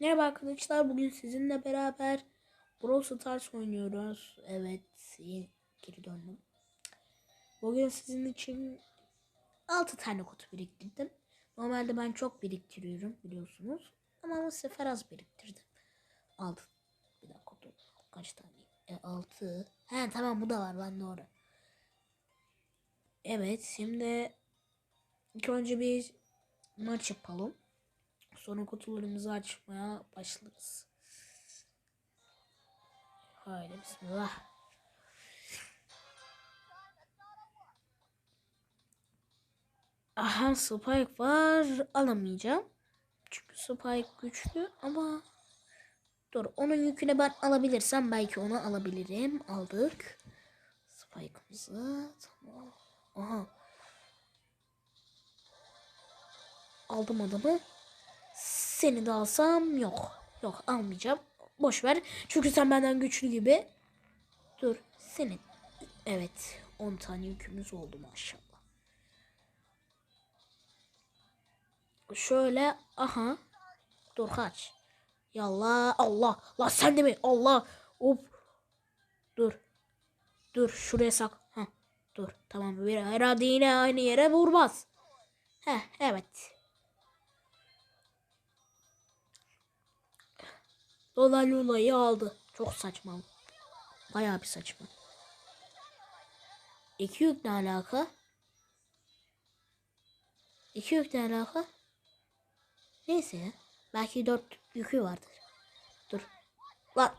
Merhaba arkadaşlar bugün sizinle beraber Brawl Stars oynuyoruz. Evet geri döndüm. Bugün sizin için 6 tane kutu biriktirdim. Normalde ben çok biriktiriyorum biliyorsunuz. Ama bu sefer az biriktirdim. 6 bir dakika dur. Kaç tane? E, 6. He tamam bu da var ben doğru. Evet şimdi ilk önce bir maç yapalım. Sonra kutularımızı açmaya başlarız. Haydi bismillah. Aha Spike var. Alamayacağım. Çünkü Spike güçlü ama dur onun yükünü ben alabilirsem belki onu alabilirim. Aldık. Spike'ımızı. Tamam. Aha. Aldım adamı. Seni de alsam yok. Yok almayacağım. Boş ver. Çünkü sen benden güçlü gibi. Dur. Senin. Evet. 10 tane yükümüz oldu maşallah. Şöyle. Aha. Dur kaç. Yallah. Allah. La sen de mi? Allah. Hop. Dur. Dur. Şuraya sak. Ha. Dur. Tamam. Herhalde yine aynı yere vurmaz. Heh. Evet. Dolaylı olayı aldı. Çok saçma. Bayağı bir saçma. İki yük ne alaka? İki yük ne alaka? Neyse ya. Belki dört yükü vardır. Dur. Lan.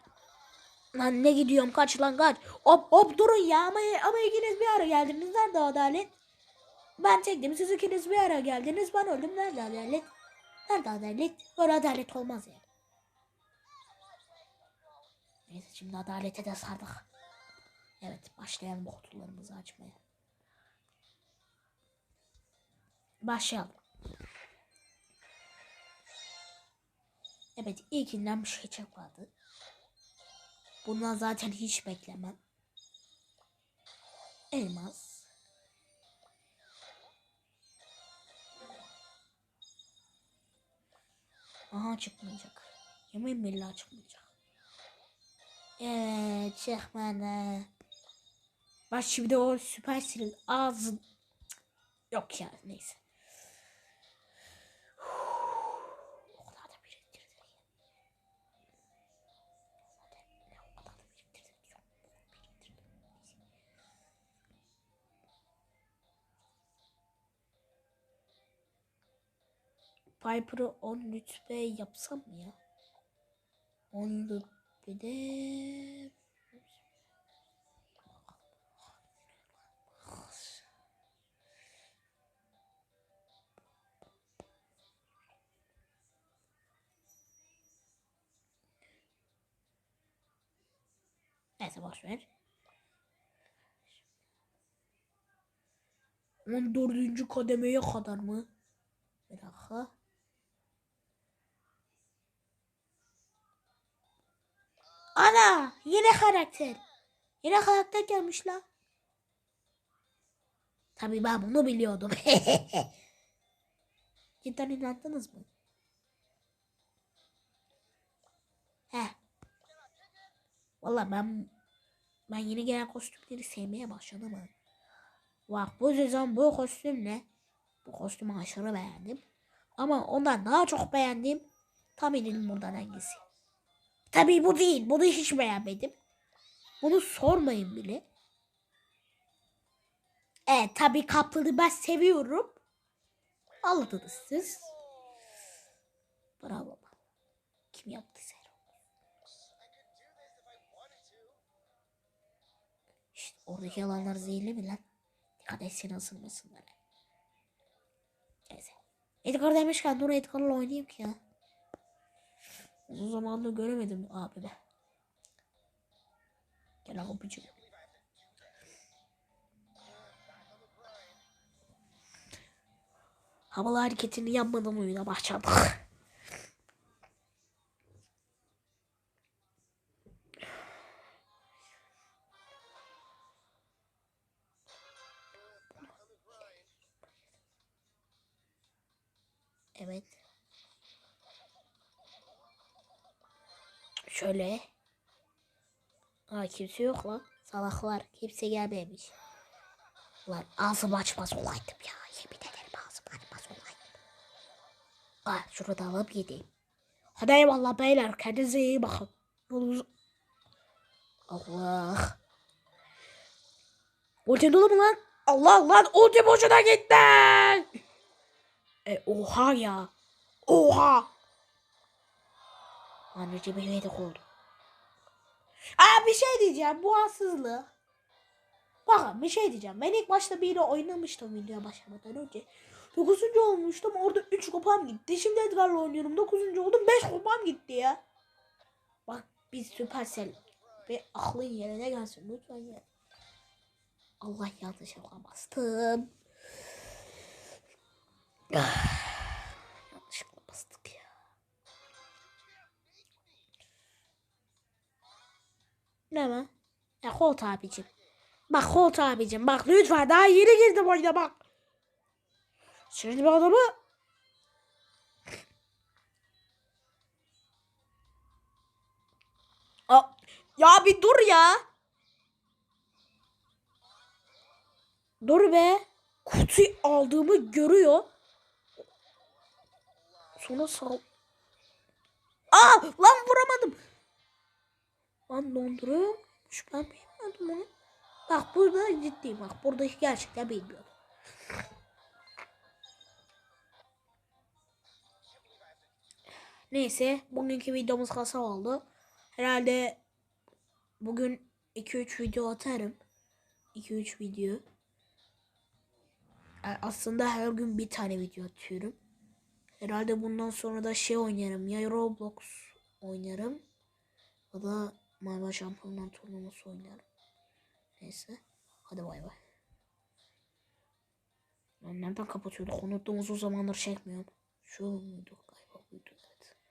Lan ne gidiyorum kaç lan kaç. Hop hop durun ya ama, ama ikiniz bir ara geldiniz. Nerede adalet? Ben çektim siz ikiniz bir ara geldiniz. Ben öldüm. Nerede adalet? Nerede adalet? Böyle adalet olmaz ya. Neyse şimdi adalete de sardık. Evet başlayalım kutularımızı açmaya. Başlayalım. Evet ilkinden bir şey çıkmadı. Bundan zaten hiç beklemem. Elmas. Aha çıkmayacak. Yemin billah çıkmayacak. Evet çıkmadı. Bak şimdi o süper silin ağzın. Yok ya neyse. Piper'ı 10 rütbe yapsam mı ya? 10 rütbede... Neyse boş ver. 14. kademeye kadar mı? Bir dakika. Ana yine karakter. Yine karakter gelmiş la. Tabii ben bunu biliyordum. Cidden inandınız mı? He. Valla ben ben yeni gelen kostümleri sevmeye başladım ha. Bak bu sezon bu kostümle bu kostümü aşırı beğendim. Ama ondan daha çok beğendim. Tam edelim buradan hangisi. Tabii bu değil. Bunu hiç beğenmedim. Bunu sormayın bile. Evet tabii kaplanı ben seviyorum. Aldınız siz. Bravo. Kim yaptıysa. İşte oradaki yalanlar zehirli mi lan? Dikkat et seni ısırmasınlar. Neyse. Edgar demişken dur Edgar'la oynayayım ki ya. Uzun zamandır göremedim abimi. Gel abicim. Havalı hareketini yapmadan oyuna başladık. Şöyle. Aa kimse yok lan. Salaklar. Kimse gelmemiş. Ulan ağzımı açmaz olaydım ya. Yemin ederim ağzımı açmaz olaydım. Aa şunu da alıp yedeyim. Hadi eyvallah beyler. Kendinize iyi bakın. Yolunuz... Allah. Ulti dolu mu lan? Allah lan ulti boşuna gitti. E, oha ya. Oha. Anneciğim eve de oldu. Aa bir şey diyeceğim. Bu haksızlığı. Bakın bir şey diyeceğim. Ben ilk başta biriyle oynamıştım videoya başlamadan önce. 9. olmuştum. Orada 3 kupam gitti. Şimdi Edgar'la oynuyorum. 9. oldum. 5 kupam gitti ya. Bak biz Supercell ve aklın yerine gelsin lütfen ya. Allah yanlış yola bastım. Ah, Ne mi? Ya Holt abicim. Bak Holt abicim bak lütfen daha yeni girdim oyuna bak. Şimdi bir adamı Aa, ya bir dur ya. Dur be. Kutuyu aldığımı görüyor. Sonra sal. Aa lan vuramadım. Lan donduruyormuş. Ben bilmiyordum onu. Bak burada ciddiyim bak. Burada gerçekten bilmiyordum. Neyse bugünkü videomuz kısa oldu. Herhalde bugün 2-3 video atarım. 2-3 video. Yani aslında her gün bir tane video atıyorum. Herhalde bundan sonra da şey oynarım. Ya Roblox oynarım. Ya da Marvel Şampiyonlar turnuvası oynarım. Neyse. Hadi bay bay. Nereden kapatıyorduk? Unuttum uzun zamandır çekmiyorum. Şu muydu?